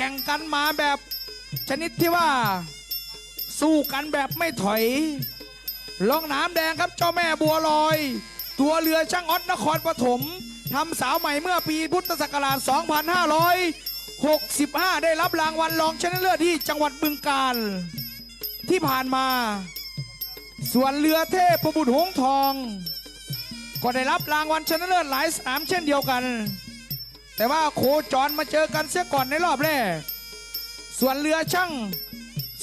แข่งกันมาแบบชนิดที่ว่า สู้กันแบบไม่ถอยล่องน้ำแดงครับเจ้าแม่บัวลอย ตัวเรือช่างออดนครปฐมทำสาวใหม่เมื่อปีพุทธศักราช 2565 ได้รับรางวัลรองชนะเลิศที่จังหวัดบึงกาฬที่ผ่านมา ส่วนเรือเทพประบุตรหงทอง ก็ได้รับรางวัลชนะเลิศหลายสนามเช่นเดียวกัน แต่ว่าโคจรมาเจอกันเสียก่อนในรอบแรก ส่วนเรือช่าง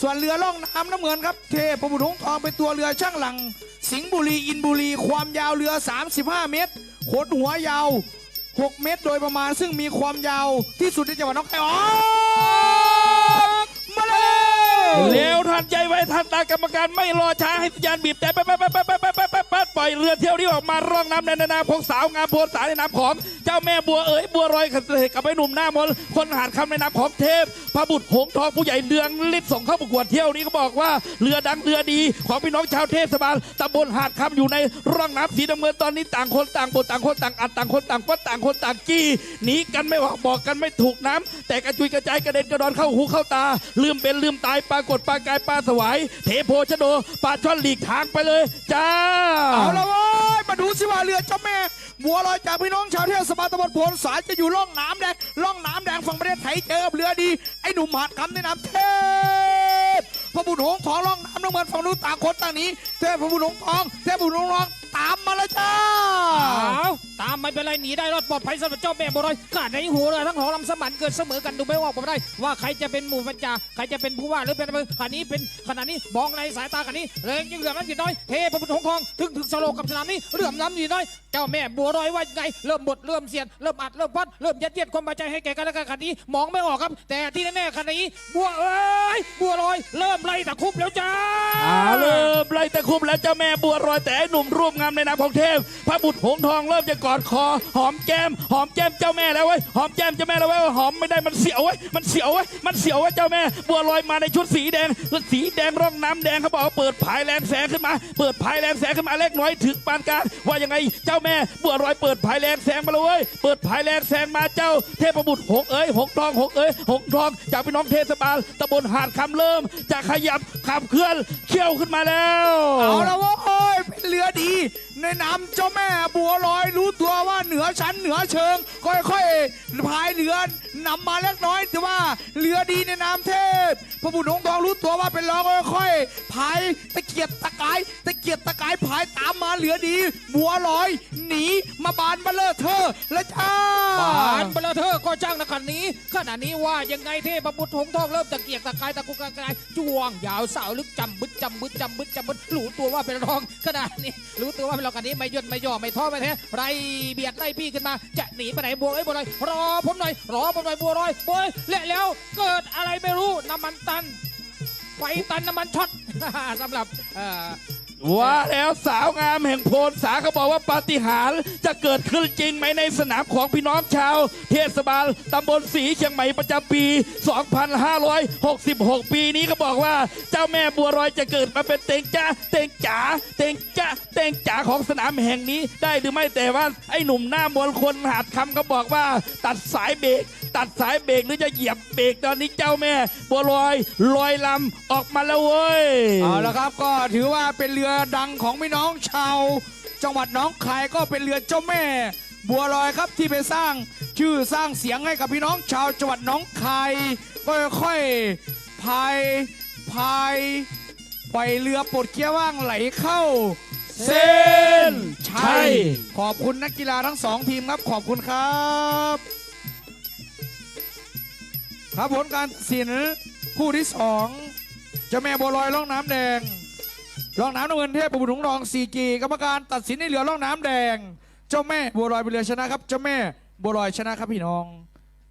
ส่วนเรือล่องน้ำน้ำเหมือนครับ เทพบุตรงทองเป็นตัวเรือช่างหลัง สิงห์บุรีอินบุรี ความยาวเรือ 35 เมตรโคดหัวยาว 6 เมตรโดยประมาณซึ่งมีความยาวที่สุดในจังหวัดน้องคายออมาเลยเร็วทันใจไว้ทันตากรรมการไม่รอช้าให้สัญญาณบีบแต่ไปไปไปไปไปไปไปปล่อยเรือเที่ยวที่ออกมาร่องน้ำในนาพงสาวงามโพสาในน้ำของ เจ้าแม่บัวเอ๋ยบัวรอยเกับไอ้หนุ่มหน้ามนต์คนหาดคำในนามของเทพพระบุตรหงส์ทองผู้ใหญ่เดืองฤทธิ์ส่งเข้าประกวดเที่ยวนี้ก็บอกว่าเรือดังเรือดีของพี่น้องชาวเทศบาลตำบลหาดคำอยู่ในร่องน้ำสีน้ำเงินตอนนี้ต่างคนต่างบทต่างคนต่างอัดต่างคนต่างฟัดต่างคนต่างจี้หนีกันไม่ออกบอกกันไม่ถูกน้ำแต่กระจุยกระจายกระเด็นกระดอนเข้าหูเข้าตา ลืมเป็นลืมตายปรากฏปลากายปลาสวายเทโพชโดปลาช่อนหลีกทางไปเลย จ้า เอาละเว้ยมาดูสิว่าเรือเจ้าแม่ บัวลอยจากพี่น้องชาวเทศบาลตำบลโพนสายจะอยู่ล่องน้ำแดงล่องน้ำแดงฝั่งประเทศไทยเจอเรือดี ไอ้หนุ่มหาดคำในน้ำเทพพระบุญหงส์ทองล่องน้ำน้ำเงินฝั่งนู้นต่างคนต่างนี้เทพพระบุญหงส์ทองเทพบุญหงทอง ตามมาแล้วจ้าเอาตามไม่เป็นไรหนีได้รอดปลอดภัยสำหรับเจ้าแม่บัวลอยกาดในหัวเรือทั้งหอลำสมันเกิดเสมอกันดูไม่ว่าผมได้ ว่าใครจะเป็นหมู่บรรจาใครจะเป็นผู้ว่าหรือเป็นอะไรขณะนี้เป็นขณะนี้มองในสายตาขณะนี้เรงยังเหลือน้ำอยู่น้อยเทพบุตรหงส์ทองถึงถึงสโลกับสนามนี้เรื่อมน้ำอยู่น้อยเจ้าแม่บัวลอยว่ายังไงเริ่มบดเริ่มเสียนเริ่มอัดเริ่มพัดเริ่มยัดเยียดความพอใจให้แก่กันและกันขณะนี้มองไม่ออกครับ แต่ที่แน่ๆขณะนี้บัวเอ้ยบัวลอย เริ่มไล่ตะคุบแล้วจ้าอาเริ่มไล่ตะคุบแล้วเจ้าแม่บัวรอยแต่ไอ้หนุ่มร่วมงามในนามของเทพ พระบุตรหงทองเริ่มจะกอดคอ หอมแก้ม หอมแก้มเจ้าแม่แล้วเว้ย หอมแก้มเจ้าแม่แล้วเว้ย หอมไม่ได้มันเสียวเว้ย มันเสียวเว้ย มันเสียวเว้ยเจ้าแม่ บัวลอยมาในชุดสีแดง สีแดงร่องน้ำแดงเขาบอกว่าเปิดผายแรงแสงขึ้นมา เปิดผายแรงแสงขึ้นมาเล็กน้อยถึงปานกลางว่ายังไงเจ้าแม่ บัวลอยเปิดผายแรงแสงมาเลยเว้ย เปิดผายแรงแสงมาเจ้า เทพบุตรหงเอ้ยหงทองหงเอ้ยหงทองจากพี่น้องเทศบาลตำบลหาดคำเริ่มจะขยับขับเคลื่อนเขี่ยวขึ้นมาแล้ว เอาละเว้ยเป็นเรือดี ในน้ำเจ้าแม่บัวลอยรู้ตัวว่าเหนือชั้นเหนือเชิง ค่อยๆพายเรือนำมาเล็กน้อยแต่ว่าเรือดีในน้ำเทพพระบุตรหงส์ทองรู้ตัวว่าเป็นรองค่อยๆพายตะเกียบตะกายตะเกียบตะกายพายตามมาเรือดี บัวลอย หนีมาบานมาเลอะเธอแล้วจ้า บานเบลเธอร์ก็จ้างนะขณะนี้ขณะนี้ว่ายังไงเทพบุตรหงทองเริ่มตะเกียกตะกายตะกุกตะกายจ้วงยาวสาวลึกจำบึดจำบึดจำบึดจำบึดรู้ตัวว่าเป็นรองขณะนี้ รู้ตัวว่าเป็นรองขณะนี้ไม่ย่นไม่ย่อไม่ท้อไม่แท้ไรเบียดไล่พี่ขึ้นมา จะหนีไปไหนบัวไอ้ยบัวลอยรอผมหน่อยรอผมหน่อยบัวลอยบัวและแล้วเกิดอะไรไม่รู้น้ำมันตันไฟตันน้ำมันช็อตสำหรับเอ่อ ว่าแล้วสาวงามแห่งโพนสาเขาบอกว่าปาฏิหาริย์จะเกิดขึ้นจริงไหมในสนามของพี่น้องชาว เทศบาลตำบลสีเชียงใหม่ประจำปี 2566 ปีนี้ก็บอกว่าเจ้าแม่บัวรอยจะเกิดมาเป็นเตงจ้าเตงจ๋าเตงจ้าเตงจ๋าของสนามแห่งนี้ได้หรือไม่แต่ว่าไอ้หนุ่มหน้ามนคนหาดคำก็บอกว่า ตัดสายเบรกตัดสายเบรกหรือจะเหยียบเบรกตอนนี้เจ้าแม่บัวลอยลอยลำออกมาแล้วเว้ยเอาละครับก็ถือว่าเป็นเรือดังของพี่น้องชาว จังหวัดน้องคายก็เป็นเรือเจ้าแม่ บัวลอยครับที่ไปสร้างชื่อสร้างเสียงให้กับพี่น้องชาวจังหวัดน้องคายก็ค่อยๆพายพายปเรือปลดเกียร์ว่างไหลเข้า เส้นชัยขอบคุณนักกีฬาทั้งสองทีมครับขอบคุณครับ ครับผลการตัดสินคู่ที่สองเจ้าแม่บัวลอยล่องน้ำแดง ร่องน้ำน้ำเงินเทพบุตรหงรองซีกีกรรมการตัดสินให้เหลือร่องน้ำแดง เจ้าแม่บัวลอยเป็นเรือชนะครับ เจ้าแม่บัวลอยชนะครับพี่น้อง